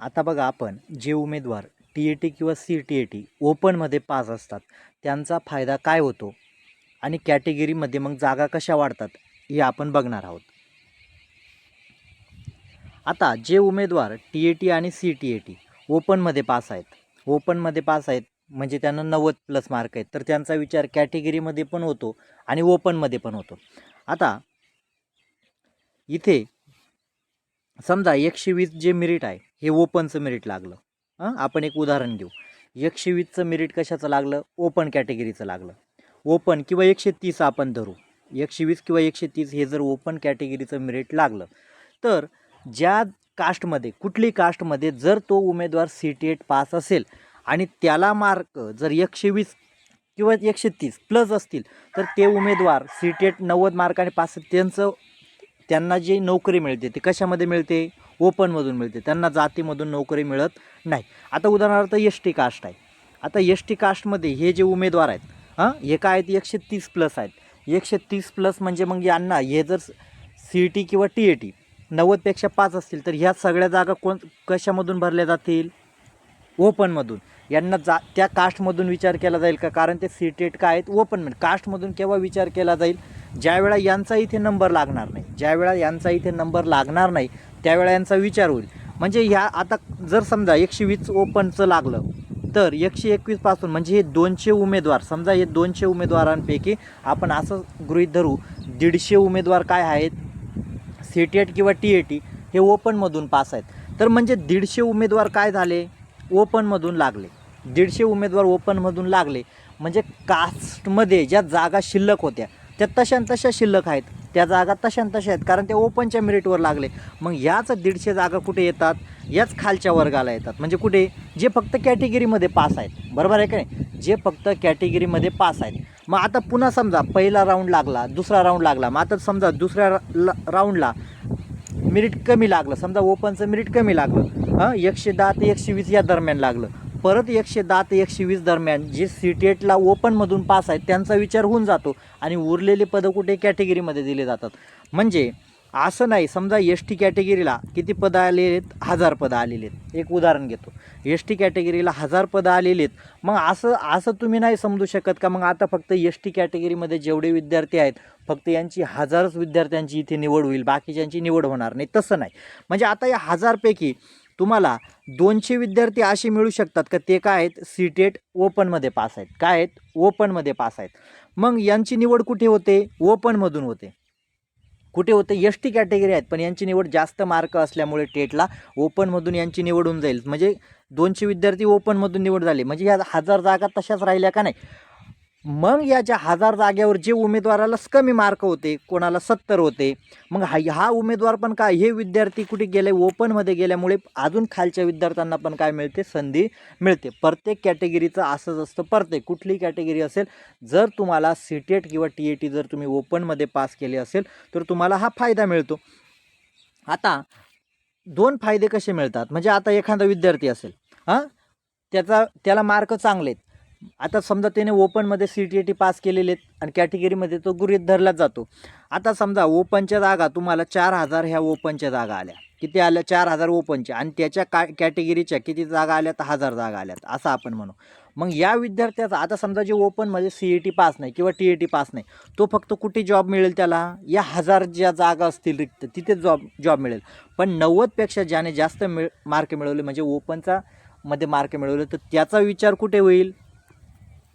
आता बघा आपण जे उमेदवार टी ए टी किंवा सी टी ए टी ओपनमध्ये पास असतात त्यांचा फायदा काय होतो? आणि कॅटेगरीमध्ये मग जागा कशा वाढतात हे आपण बघणार आहोत. आता जे उमेदवार टी ए टी आणि सी टी ए टी ओपनमध्ये पास आहेत ओपनमध्ये पास आहेत म्हणजे त्यांना नव्वद प्लस मार्क आहेत तर त्यांचा विचार कॅटेगरीमध्ये पण होतो आणि ओपनमध्ये पण होतो. आता इथे समजा एकशे वीस जे मेरिट आहे हे ओपनचं मेरिट लागलं. हां? आपण एक उदाहरण देऊ. एकशे वीसचं मेरिट कशाचं लागलं? ओपन कॅटेगरीचं लागलं. ओपन किंवा एकशे तीस आपण धरू. एकशे वीस किंवा एकशे तीस हे जर ओपन कॅटेगरीचं मेरिट लागलं तर ज्या कास्टमध्ये कुठली कास्टमध्ये जर तो उमेदवार सी टी एट पास असेल आणि त्याला मार्क जर एकशे वीस किंवा एकशे तीस प्लस असतील तर ते उमेदवार सी टी एट नव्वद मार्काने पास त्यांचं त्यांना जी नोकरी मिळते ती कशामध्ये मिळते? ओपनमधून मिळते. त्यांना जातीमधून नोकरी मिळत नाही. आता उदाहरणार्थ एस टी कास्ट आहे. आता एस टी कास्टमध्ये हे जे उमेदवार आहेत हां हे काय आहेत? एकशे तीस प्लस आहेत. एकशे तीस प्लस म्हणजे मग यांना हे जर सी टी किंवा टी ए टी नव्वदपेक्षा पाच असतील तर ह्या सगळ्या जागा कोण कशामधून भरल्या जातील? ओपनमधून. यांना जा त्या कास्टमधून विचार केला जाईल का? कारण ते सी टेट काय आहेत? ओपन कास्टमधून केव्हा विचार केला जाईल? ज्यावेळा यांचा इथे नंबर लागणार नाही. ज्यावेळा यांचा इथे नंबर लागणार नाही त्यावेळा यांचा विचार होईल. म्हणजे ह्या आता जर समजा एकशे वीस ओपनचं लागलं तर एकशे एकवीसपासून म्हणजे हे दोनशे उमेदवार समजा हे दोनशे उमेदवारांपैकी आपण असं गृहीत धरू दीडशे उमेदवार काय आहेत? सी टी एट किंवा टी ए टी हे ओपनमधून पास आहेत. तर म्हणजे दीडशे उमेदवार काय झाले? ओपनमधून लागले. दीडशे उमेदवार ओपनमधून लागले. म्हणजे कास्टमध्ये ज्या जागा शिल्लक होत्या त्या तशा तशा शिल्लक आहेत. त्या जागा तशा तशा आहेत कारण ते ओपनच्या मेरिटवर लागले. मग याच दीडशे जागा कुठे येतात? याच खालच्या वर्गाला येतात. म्हणजे कुठे? जे फक्त कॅटेगरीमध्ये पास आहेत. बरोबर आहे का नाही? जे फक्त कॅटेगरीमध्ये पास आहेत. मग आता पुन्हा समजा पहिला राऊंड लागला दुसरा राऊंड लागला. मग आता समजा दुसऱ्या रा- राऊंडला मिरिट कमी लागलं. समजा ओपनचं मिरिट कमी लागलं. हां? एकशे दहा ते एकशे वीस या दरम्यान लागलं. परत एकशे दहा ते एकशे वीस दरम्यान जे सी टी एटला ओपनमधून पास आहेत त्यांचा विचार होऊन जातो आणि उरलेले पदं कुठे कॅटेगरीमध्ये दिले जातात. म्हणजे असं नाही समजा एस टी कॅटेगरीला किती पदं आलेले आहेत? हजार पदं आलेले आहेत. एक उदाहरण घेतो. एस टी कॅटेगरीला हजार पदं आलेले आहेत. मग असं असं तुम्ही नाही समजू शकत का? मग आता फक्त एस टी कॅटेगरीमध्ये जेवढे विद्यार्थी आहेत फक्त यांची हजारच विद्यार्थ्यांची इथे निवड होईल. बाकीच्यांची निवड होणार नाही. तसं नाही. म्हणजे आता या हजारपैकी तुम्हाला दोनशे विद्यार्थी असे मिळू शकतात का? ते काय आहेत? सी टेट ओपनमध्ये पास आहेत. काय आहेत? ओपनमध्ये पास आहेत. मग यांची निवड कुठे होते? ओपनमधून होते. कुठे होते? एस टी कॅटेगरी आहेत. पण यांची निवड जास्त मार्क असल्यामुळे टेटला ओपनमधून यांची निवड होऊन जाईल. म्हणजे दोनशे विद्यार्थी ओपनमधून निवड झाले. म्हणजे ह्या हजार जागा तशाच राहिल्या का नाही? मग या ज्या हजार जागेवर जे उमेदवाराला कमी मार्क होते कोणाला सत्तर होते मग हा हा उमेदवार पण काय हे विद्यार्थी कुठे गेले ओपनमध्ये गेल्यामुळे अजून खालच्या विद्यार्थ्यांना पण काय मिळते संधी मिळते. प्रत्येक कॅटेगरीचं असंच असतं प्रत्येक कुठलीही कॅटेगरी असेल जर तुम्हाला सी टी एट किंवा टी ए टी जर तुम्ही ओपनमध्ये पास केले असेल तर तुम्हाला हा फायदा मिळतो. आता दोन फायदे कसे मिळतात? म्हणजे आता एखादा विद्यार्थी असेल हां? त्याचा त्याला मार्क चांगले आहेत. आता समजा त्याने ओपनमध्ये C T A T pass केलेले आहेत आणि कॅटेगरीमध्ये तो गृहीत धरला जातो. आता समजा ओपनच्या जागा तुम्हाला चार हजार ह्या ओपनच्या जागा आल्या. किती आल्या? चार हजार ओपनच्या आणि त्याच्या का कॅटेगरीच्या किती जागा आल्या? तर हजार जागा आल्यात असं आपण म्हणू. मग या विद्यार्थ्याचा आता समजा जे ओपनमध्ये सी ए टी पास नाही किंवा टी ए टी पास नाही तो फक्त कुठे जॉब मिळेल त्याला? या हजार ज्या जागा असतील रिक्त तिथे जॉब जॉब मिळेल. पण नव्वदपेक्षा ज्याने जास्त मिळ मार्क मिळवले म्हणजे ओपनचा मध्ये मार्क मिळवले तर त्याचा विचार कुठे होईल?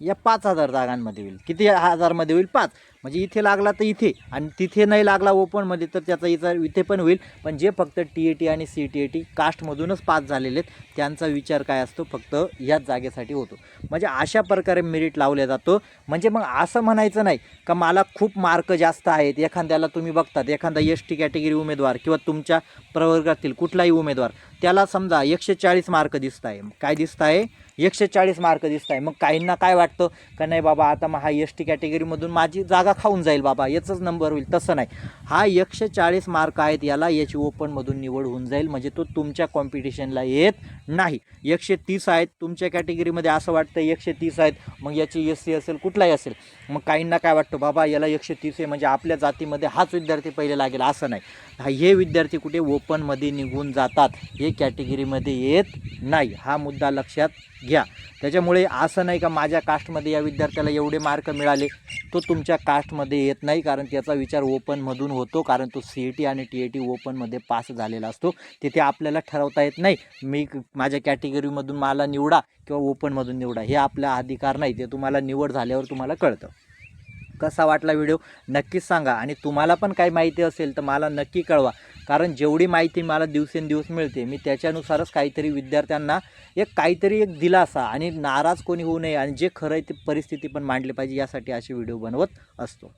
या पाच हजार जागांमध्ये होईल. किती हजारमध्ये होईल? पाच. म्हणजे इथे लागला तर इथे. आणि तिथे नाही लागला ओपनमध्ये तर त्याचा विचार इथे पण होईल. पण जे फक्त टी ए टी आणि सी टी ए टी कास्टमधूनच पास झालेले आहेत त्यांचा विचार काय असतो? फक्त याच जागेसाठी होतो. म्हणजे अशा प्रकारे मेरिट लावल्या जातो. म्हणजे मग असं म्हणायचं नाही का मला खूप मार्क जास्त आहेत. एखाद्याला तुम्ही बघतात एखादा एस टी कॅटेगरी उमेदवार किंवा तुमच्या प्रवर्गातील कुठलाही उमेदवार त्याला समजा एकशे चाळीस मार्क दिसत आहे काय दिसत आहे एकशे चाळीस मार्क दिसत आहे मग काहींना काय वाटतं? का नाही बाबा आता मग हा एस टी कॅटेगरीमधून माझी जागा खाऊन जाईल बाबा याचंच नंबर होईल. तसं नाही. हा एकशे चाळीस मार्क आहेत याला याची ओपनमधून निवड होऊन जाईल. म्हणजे तो तुमच्या कॉम्पिटिशनला येत नाही. एकशे तीस आहेत तुमच्या कॅटेगरीमध्ये असं वाटतं एकशे तीस आहेत मग याची एस सी असेल कुठलाही असेल. मग काहींना काय वाटतं बाबा याला एकशे तीस आहे म्हणजे आपल्या जातीमध्ये हाच विद्यार्थी पहिले लागेल असं नाही. हा हे विद्यार्थी कुठे ओपनमध्ये निघून जातात हे कॅटेगरीमध्ये येत नाही. हा मुद्दा लक्षात घ्या. त्याच्यामुळे असं नाही का माझ्या कास्टमध्ये या विद्यार्थ्याला एवढे मार्क मिळाले तो तुमच्या कास्टमध्ये येत नाही कारण त्याचा विचार ओपनमधून होतो कारण तो सी ई टी आणि टी ए टी ओपनमध्ये पास झालेला असतो. तिथे आपल्याला ठरवता येत नाही मी क- माझ्या कॅटेगरीमधून मला निवडा किंवा ओपनमधून निवडा. हे आपला अधिकार नाही ते तुम्हाला निवड झाल्यावर तुम्हाला कळतं. कसा वाटला व्हिडिओ नक्कीच सांगा. आणि तुम्हाला पण काही माहिती असेल तर मला नक्की कळवा. कारण जेवढी माहिती मला दिवसेंदिवस मिळते मी त्याच्यानुसारच काहीतरी विद्यार्थ्यांना एक काहीतरी एक दिलासा आणि नाराज कोणी होऊ नये आणि जे खरं आहे ते परिस्थिती पण मांडली पाहिजे यासाठी असे व्हिडिओ बनवत असतो.